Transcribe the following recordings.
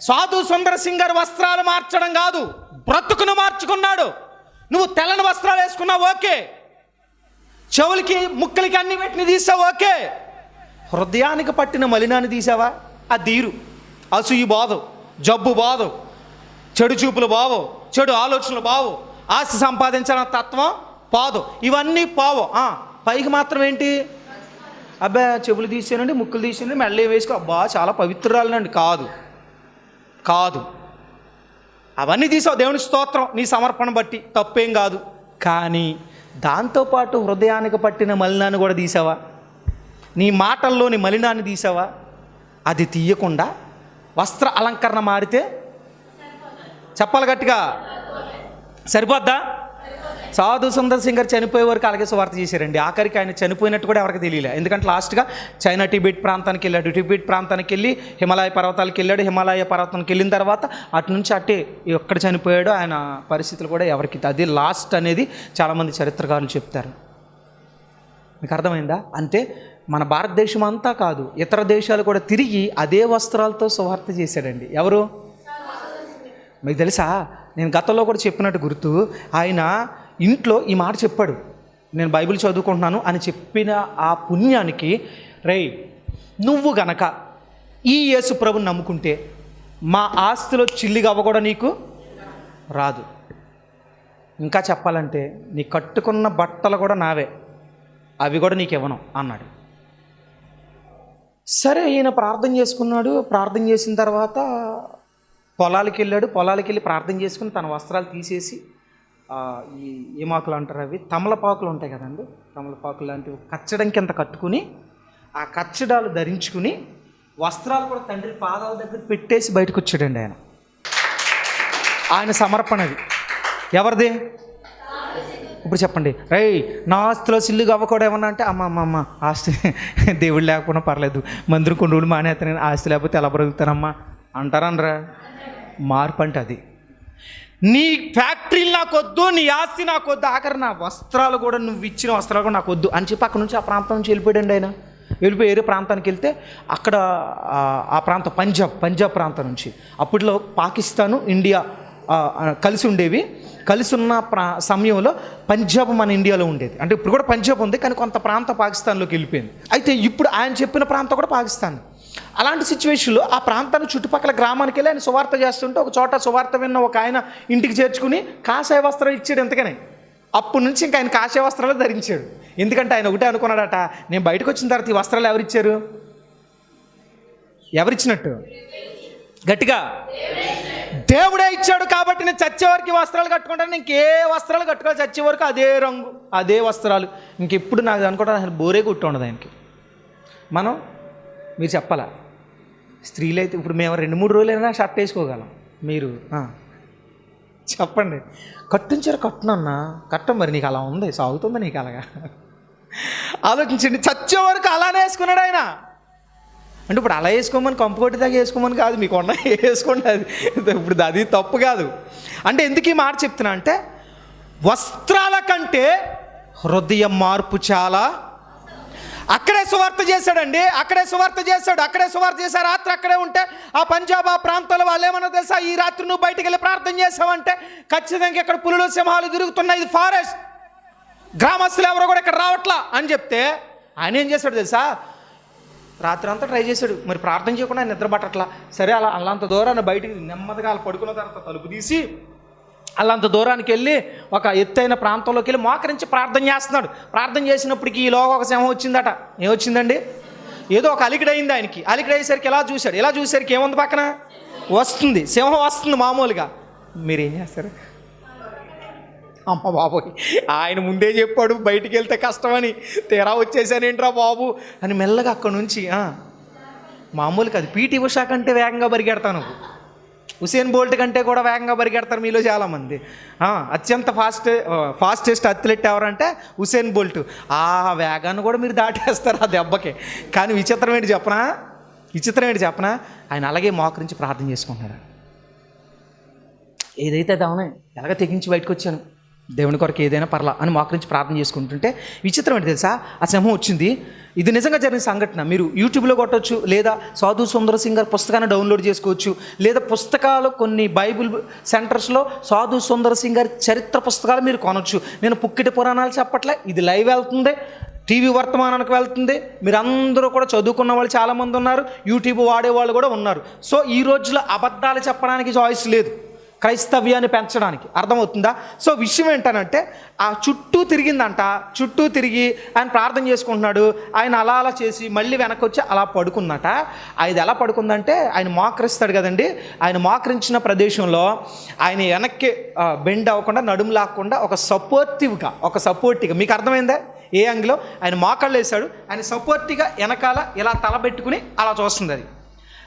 సాధు సుందర సింగర్ వస్త్రాలు మార్చడం కాదు బ్రతుకును మార్చుకున్నాడు. నువ్వు తెల్లని వస్త్రాలు వేసుకున్నావు ఓకే. చెవులకి ముక్కలకి అన్ని పెట్టిన తీసావు ఓకే. హృదయానికి పట్టిన మలినాన్ని తీసావా? ఆ తీరు. అసూయి బాధవు జబ్బు బాధవు చెడు చూపులు బావు చెడు ఆలోచనలు బావు ఆస్తి సంపాదించాలన్న తత్వం పాదు. ఇవన్నీ పావు. ఆ, పైకి మాత్రం ఏంటి? అబ్బా చెవులు తీసానండి ముక్కులు తీసానండి మెళ్ళ వేసుకో. అబ్బా చాలా పవిత్రాలనండి కాదు. కాదు. అవన్నీ తీసావు దేవుని స్తోత్రం నీ సమర్పణ బట్టి. తప్పేం కాదు. కానీ దాంతోపాటు హృదయానికి పట్టిన మలినాన్ని కూడా తీసావా? నీ మాటల్లోని మలినాన్ని తీసావా? అది తీయకుండా వస్త్ర అలంకరణ మారితే? చెప్పాలి గట్టిగా. సరిపోద్దా? సాధు సుందర్ సింగ్ గారు చనిపోయే వరకు అలాగే సువార్త చేశారండి. ఆఖరికి ఆయన చనిపోయినట్టు కూడా ఎవరికి తెలియలే. ఎందుకంటే లాస్ట్గా చైనా టిబెట్ ప్రాంతానికి వెళ్ళాడు. టిబెట్ ప్రాంతానికి వెళ్ళి హిమాలయ పర్వతాలకు వెళ్ళాడు. హిమాలయ పర్వతానికి వెళ్ళిన తర్వాత అటు నుంచి అట్టే ఎక్కడ చనిపోయాడో ఆయన పరిస్థితులు కూడా ఎవరికి అది లాస్ట్ అనేది చాలామంది చరిత్రకారులు చెప్తారు. మీకు అర్థమైందా? అంటే మన భారతదేశం అంతా కాదు ఇతర దేశాలు కూడా తిరిగి అదే వస్త్రాలతో సువార్త చేశాడండి. ఎవరు? మీకు తెలుసా? నేను గతంలో కూడా చెప్పినట్టు గుర్తు ఆయన ఇంట్లో ఈ మాట చెప్పాడు. నేను బైబిల్ చదువుకుంటున్నాను అని చెప్పిన ఆ పుణ్యానికి రేయ్ నువ్వు గనక ఈ యేసు ప్రభుని నమ్ముకుంటే మా ఆస్తిలో చిల్లిగా అవ్వ కూడా నీకు? రాదు. ఇంకా చెప్పాలంటే నీ కట్టుకున్న బట్టలు కూడా నావే అవి కూడా నీకు ఇవ్వను అన్నాడు. సరే ఈయన ప్రార్థన చేసుకున్నాడు. ప్రార్థన చేసిన తర్వాత పొలాలకి వెళ్ళాడు పొలాలకి వెళ్ళి ప్రార్థన చేసుకుని తన వస్త్రాలు తీసేసి ఈ ఏమాకులు అంటారు అవి. తమలపాకులు ఉంటాయి కదండి. తమలపాకులు లాంటివి కచ్చడం కింద కట్టుకుని ఆ కచ్చడాలు ధరించుకుని వస్త్రాలు కూడా తండ్రి పాదాల దగ్గర పెట్టేసి బయటకు వచ్చాడండి ఆయన. ఆయన సమర్పణది ఎవరిది? ఇప్పుడు చెప్పండి. రై నా ఆస్తిలో సిల్లు అవ్వకూడదు ఏమన్నా అంటే అమ్మ అమ్మ అమ్మ ఆస్తి దేవుడు లేకపోయినా పర్లేదు. మందిరం కొన్ని రోజులు మానేస్తాను ఆస్తి లేకపోతే ఎలా బ్రతుకుతానమ్మా? అంటారనరా. మార్పు అంటే అది. నీ ఫ్యాక్టరీలు నాకు వద్దు నీ ఆస్తి నాకు వద్దు ఆఖరి నా వస్త్రాలు కూడా నువ్వు ఇచ్చిన వస్త్రాలు కూడా నాకు వద్దు అని చెప్పి అక్కడ నుంచి ఆ ప్రాంతం నుంచి వెళ్ళిపోయాడండి ఆయన. వెళ్ళిపోయి వేరే ప్రాంతానికి వెళ్తే అక్కడ ఆ- ప్రాంతం పంజాబ్ పంజాబ్ ప్రాంతం నుంచి. అప్పట్లో పాకిస్తాను ఇండియా కలిసి ఉండేవి. కలిసి ఉన్న ప్రా సమయంలో పంజాబ్ మన ఇండియాలో ఉండేది. అంటే ఇప్పుడు కూడా పంజాబ్ ఉంది కానీ కొంత ప్రాంతం పాకిస్తాన్లోకి వెళ్ళిపోయింది. అయితే ఇప్పుడు ఆయన చెప్పిన ప్రాంతం కూడా పాకిస్తాన్. అలాంటి సిచ్యువేషన్లో ఆ ప్రాంతాన్ని చుట్టుపక్కల గ్రామానికి వెళ్ళి ఆయన సువార్త చేస్తుంటే ఒక చోట సువార్త విన్న ఒక ఆయన ఇంటికి చేర్చుకుని కాషాయ వస్త్రం ఇచ్చాడు ఎంతకనే. అప్పటి నుంచి ఇంకా ఆయన కాషాయ వస్త్రాలు ధరించాడు. ఎందుకంటే ఆయన ఒకటే అనుకున్నాడట నేను బయటకు వచ్చిన తర్వాత ఈ వస్త్రాలు ఎవరిచ్చారు ఎవరిచ్చినట్టు గట్టిగా. దేవుడే ఇచ్చాడు కాబట్టి నేను చచ్చే వరకు వస్త్రాలు కట్టుకుంటాను. ఇంకే వస్త్రాలు కట్టుకోవాలి చచ్చే వరకు అదే రంగు అదే వస్త్రాలు. ఇంకెప్పుడు నాకు అనుకుంటాను అసలు బోరే కొట్టి ఉండదు ఆయనకి. మనం మీరు చెప్పాలా? స్త్రీలు అయితే ఇప్పుడు మేము రెండు మూడు రోజులైనా షర్ట్ వేసుకోగలం. మీరు చెప్పండి. కట్టించారు కట్టునన్నా. కట్టం మరి నీకు అలా ఉంది సాగుతుంది నీకు అలాగా? ఆలోచించండి చచ్చే వరకు అలానే వేసుకున్నాడు ఆయన. అంటే ఇప్పుడు అలా వేసుకోమని కంపు దాకా వేసుకోమని కాదు మీకు ఉన్న వేసుకోండి అది. ఇప్పుడు అది తప్పు కాదు. అంటే ఎందుకు ఈ మాట చెప్తున్నా అంటే వస్త్రాల కంటే హృదయం మార్పు చాలా. అక్కడే సువార్త చేశాడండి అక్కడే సువార్త చేశాడు అక్కడే సువార్త చేశాడు రాత్రి అక్కడే ఉంటే ఆ పంజాబ్ ఆ ప్రాంతాల వాళ్ళు ఏమన్నా తెలుసా? ఈ రాత్రి నువ్వు బయటికి వెళ్ళి ప్రార్థన చేసావంటే ఖచ్చితంగా ఇక్కడ పులులు సింహాలు తిరుగుతున్నాయి ఇది ఫారెస్ట్. గ్రామస్తులు ఎవరో కూడా ఇక్కడ రావట్లా అని చెప్తే ఆయన ఏం చేశాడు తెలుసా? రాత్రి అంతా ట్రై చేశాడు. మరి ప్రార్థన చేయకుండా నిద్ర పట్టట్లా సరే అలా అల్లంత దూరాన్ని బయటికి నెమ్మదిగా అలా పడుకున్న తర్వాత తలుపు తీసి అల్లంత దూరానికి వెళ్ళి ఒక ఎత్తైన ప్రాంతంలోకి వెళ్ళి మోకరించి ప్రార్థన చేస్తున్నాడు. ప్రార్థన చేసినప్పటికి ఈ లోగ ఒక సింహం వచ్చిందట. ఏమొచ్చిందండి ఏదో ఒక అలికిడైంది ఆయనకి. అలికిడయ్యేసరికి ఎలా చూశాడు? ఎలా చూసేసరికి ఏముంది పక్కన? వస్తుంది. సింహం వస్తుంది మామూలుగా. మీరేం చేస్తారు? అమ్మ బాబోయ్ ఆయన ముందే చెప్పాడు బయటికి వెళ్తే కష్టమని. తీరా వచ్చేసానేంట్రా బాబు? అని మెల్లగా అక్కడి నుంచి మామూలుగా అది పీటీ ఉషా కంటే వేగంగా పరిగెడతాను. హుసేన్ బోల్ట్ కంటే కూడా వేగంగా పరిగెడతారు మీలో చాలామంది. అత్యంత ఫాస్ట్ ఫాస్టెస్ట్ అథ్లెట్ ఎవరంటే హుసేన్ బోల్ట్. ఆ వేగాన్ని కూడా మీరు దాటేస్తారు ఆ దెబ్బకి. కానీ విచిత్రం ఏంటి చెప్పనా? విచిత్రం ఏంటి చెప్పనా? ఆయన అలాగే మోకరించి ప్రార్థన చేసుకుంటున్నాడు. ఏదైతే అది ఎలాగ తెగించి బయటకు వచ్చాను? దేవుని కొరకు ఏదైనా పర్లా అని మోకరించి ప్రార్థన చేసుకుంటుంటే విచిత్రం ఏంటి తెలుసా? ఆ సింహం వచ్చింది. ఇది నిజంగా జరిగిన సంఘటన. మీరు యూట్యూబ్లో కొట్టవచ్చు లేదా సాధు సుందర సింగర్ పుస్తకాన్ని డౌన్లోడ్ చేసుకోవచ్చు లేదా పుస్తకాలు కొన్ని బైబిల్ సెంటర్స్లో సాధు సుందర సింగర్ చరిత్ర పుస్తకాలు మీరు కొనవచ్చు నేను పుక్కిటి పురాణాలు చెప్పట్లే ఇది లైవ్ వెళ్తుంది టీవీ వర్తమానానికి వెళ్తుంది. మీరు అందరూ కూడా చదువుకున్న వాళ్ళు చాలామంది ఉన్నారు యూట్యూబ్ వాడేవాళ్ళు కూడా ఉన్నారు. సో ఈ రోజులో అబద్ధాలు చెప్పడానికి చాయిస్ లేదు. క్రైస్తవ్యాన్ని పెంచడానికి. అర్థమవుతుందా? సో విషయం ఏంటనంటే ఆ చుట్టూ తిరిగిందంట. చుట్టూ తిరిగి ఆయన ప్రార్థన చేసుకుంటున్నాడు. ఆయన అలా అలా చేసి మళ్ళీ వెనక్కి వచ్చి అలా పడుకుందట. అది ఎలా పడుకుందంటే ఆయన మోకరిస్తాడు కదండి. ఆయన మోకరించిన ప్రదేశంలో ఆయన వెనక్కి బెండ్ అవ్వకుండా నడుము లాక్కుండా ఒక సపోర్టివ్గా ఒక సపోర్టివ్గా మీకు అర్థమైందా? ఏ యాంగిలో? ఆయన మోకాళ్ళు వేశాడు ఆయన సపోర్టివ్గా వెనకాల ఇలా తల పెట్టుకుని అలా చూస్తుంది అది.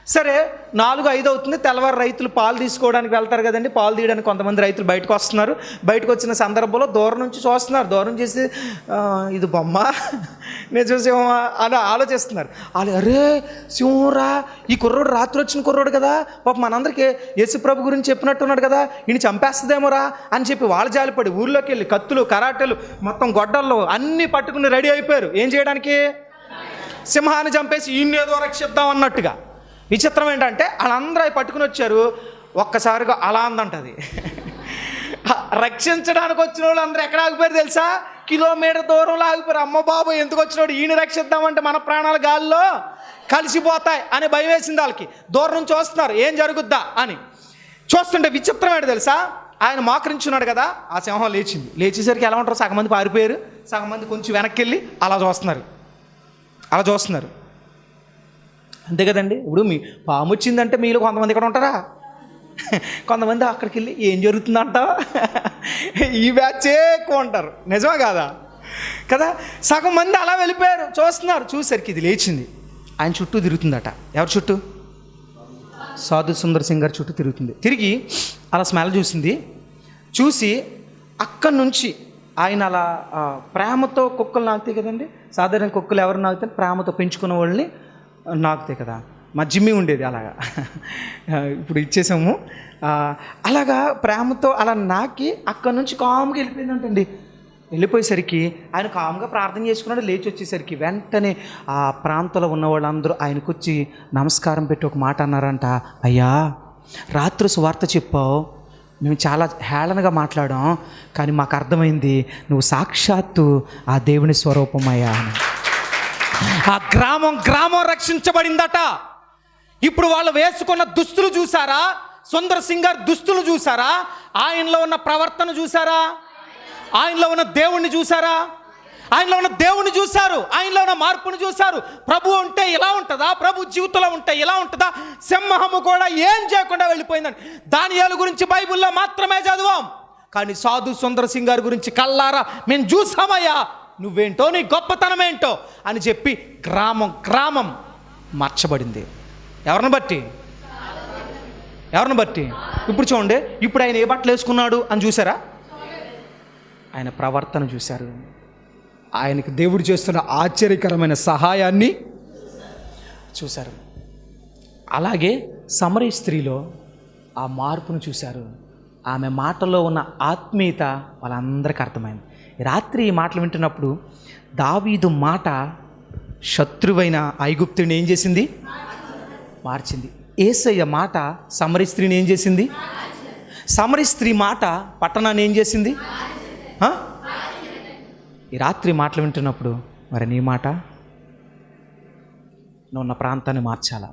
సరే నాలుగు ఐదు అవుతుంది. తెల్లవారు రైతులు పాలు తీసుకోవడానికి వెళ్తారు కదండి. పాలు తీయడానికి కొంతమంది రైతులు బయటకు వస్తున్నారు. బయటకు వచ్చిన సందర్భంలో దూరం నుంచి చూస్తున్నారు. దూరం చేసి ఇది బొమ్మ. నేను చూసేమా అని ఆలోచిస్తున్నారు. వాళ్ళు అరే సింహరా ఈ కుర్రోడు రాత్రి వచ్చిన కుర్రోడు కదా. పాప మనందరికీ యేసుప్రభు గురించి చెప్పినట్టున్నాడు కదా. ఈయన చంపేస్తుందేమోరా అని చెప్పి వాళ్ళు జాలిపడి ఊర్లోకి వెళ్ళి కత్తులు కరాటెలు మొత్తం గొడ్డల్లో అన్నీ పట్టుకుని రెడీ అయిపోయారు. ఏం చేయడానికి? సింహాన్ని చంపేసి ఈయన్ని ఏదో రక్షిద్దాం అన్నట్టుగా. విచిత్రం ఏంటంటే వాళ్ళందరూ అవి పట్టుకుని వచ్చారు. ఒక్కసారిగా అలా అందంటది. రక్షించడానికి వచ్చిన వాళ్ళు అందరూ ఎక్కడ ఆగిపోయారు తెలుసా? కిలోమీటర్ దూరంలో ఆగిపోయారు. అమ్మ బాబు ఎందుకు వచ్చినాడు? ఈయన రక్షిద్దామంటే మన ప్రాణాలు గాల్లో కలిసిపోతాయి అని భయం వేసింది వాళ్ళకి. దూరం నుంచి వస్తున్నారు. ఏం జరుగుద్దా అని. చూస్తుంటే విచిత్రం ఏంటి తెలుసా? ఆయన మోకరించున్నాడు కదా ఆ సింహం లేచింది. లేచేసరికి ఎలా ఉంటారు? సగం మంది పారిపోయారు. సగం మంది కొంచెం వెనక్కి వెళ్ళి అలా చూస్తున్నారు. అలా చూస్తున్నారు. అంతే కదండి. ఇప్పుడు మీ పాము వచ్చిందంటే మీలో కొంతమంది ఇక్కడ ఉంటారా? కొంతమంది అక్కడికి వెళ్ళి ఏం జరుగుతుందంట ఈ బ్యాచే ఎక్కువ ఉంటారు. నిజమా కాదా? కదా? సగం మంది అలా వెళ్ళిపోయారు. చూస్తున్నారు. చూసరికి ఇది లేచింది. ఆయన చుట్టూ తిరుగుతుందట. ఎవరి చుట్టూ? సాధు సుందర్ సింగ్ గారి చుట్టూ తిరుగుతుంది. తిరిగి అలా స్మెల్ చూసింది. చూసి అక్కడి నుంచి ఆయన అలా ప్రేమతో కుక్కలు నాకుతాయి కదండి. సాధారణ కుక్కలు ఎవరు నాకుతాయి ప్రేమతో పెంచుకున్న వాళ్ళని నాకుతే కదా. మా జిమ్మి ఉండేది అలాగా. ఇప్పుడు ఇచ్చేసాము. అలాగా ప్రేమతో అలా నాకి అక్కడి నుంచి కామ్గా వెళ్ళిపోయిందంటండి. వెళ్ళిపోయేసరికి ఆయన కామ్గా ప్రార్థన చేసుకున్నాడు లేచి వచ్చేసరికి వెంటనే ఆ ప్రాంతంలో ఉన్న వాళ్ళందరూ ఆయనకు వచ్చి నమస్కారం పెట్టి ఒక మాట అన్నారంట. అయ్యా రాత్రి సువార్త చెప్పావు. మేము చాలా హేళనగా మాట్లాడాం కానీ మాకు అర్థమైంది. నువ్వు సాక్షాత్తు ఆ దేవుని స్వరూపమయ్యా అని ఆ గ్రామం గ్రామం రక్షించబడిందట. ఇప్పుడు వాళ్ళు వేసుకున్న దుస్తులు చూసారా? సుందర్ సింగర్ దుస్తులు చూసారా? ఆయనలో ఉన్న ప్రవర్తన చూసారా? ఆయనలో ఉన్న దేవుణ్ణి చూసారా? ఆయనలో ఉన్న దేవుణ్ణి చూశారు. ఆయనలో ఉన్న మార్పును చూశారు. ప్రభు ఉంటే ఇలా ఉంటుందా? ప్రభు జీవితంలో ఉంటే ఇలా ఉంటుందా? సింహము కూడా ఏం చేయకుండా వెళ్ళిపోయిందని. దానియాల గురించి బైబిల్లో మాత్రమే చదివాం. కానీ సాధు సుందర సింగ్ గారి గురించి కల్లారా మేము చూసామయ్యా. నువ్వేంటో నీ గొప్పతనం ఏంటో అని చెప్పి గ్రామం గ్రామం మార్చబడింది. ఎవరిని బట్టి? ఎవరిని బట్టి? ఇప్పుడు చూడండి ఇప్పుడు ఆయన ఏ బట్టలు వేసుకున్నాడు అని చూసారా? ఆయన ప్రవర్తన చూశారు. ఆయనకి దేవుడు చేస్తున్న ఆశ్చర్యకరమైన సహాయాన్ని చూశారు. అలాగే సమరీ స్త్రీలో ఆ మార్పును చూశారు. ఆమె మాటలో ఉన్న ఆత్మీయత వాళ్ళందరికీ అర్థమైంది. రాత్రి ఈ మాటలు వింటున్నప్పుడు దావీదు మాట శత్రువైన ఐగుప్తుని ఏం చేసింది? మార్చింది. ఏసయ్య మాట సమరి స్త్రీని ఏం చేసింది? సమరి స్త్రీ మాట పట్టణాన్ని ఏం చేసింది? ఈ రాత్రి మాటలు వింటున్నప్పుడు మరి నీ మాట? నువ్వు ఉన్న ప్రాంతాన్ని మార్చాలా?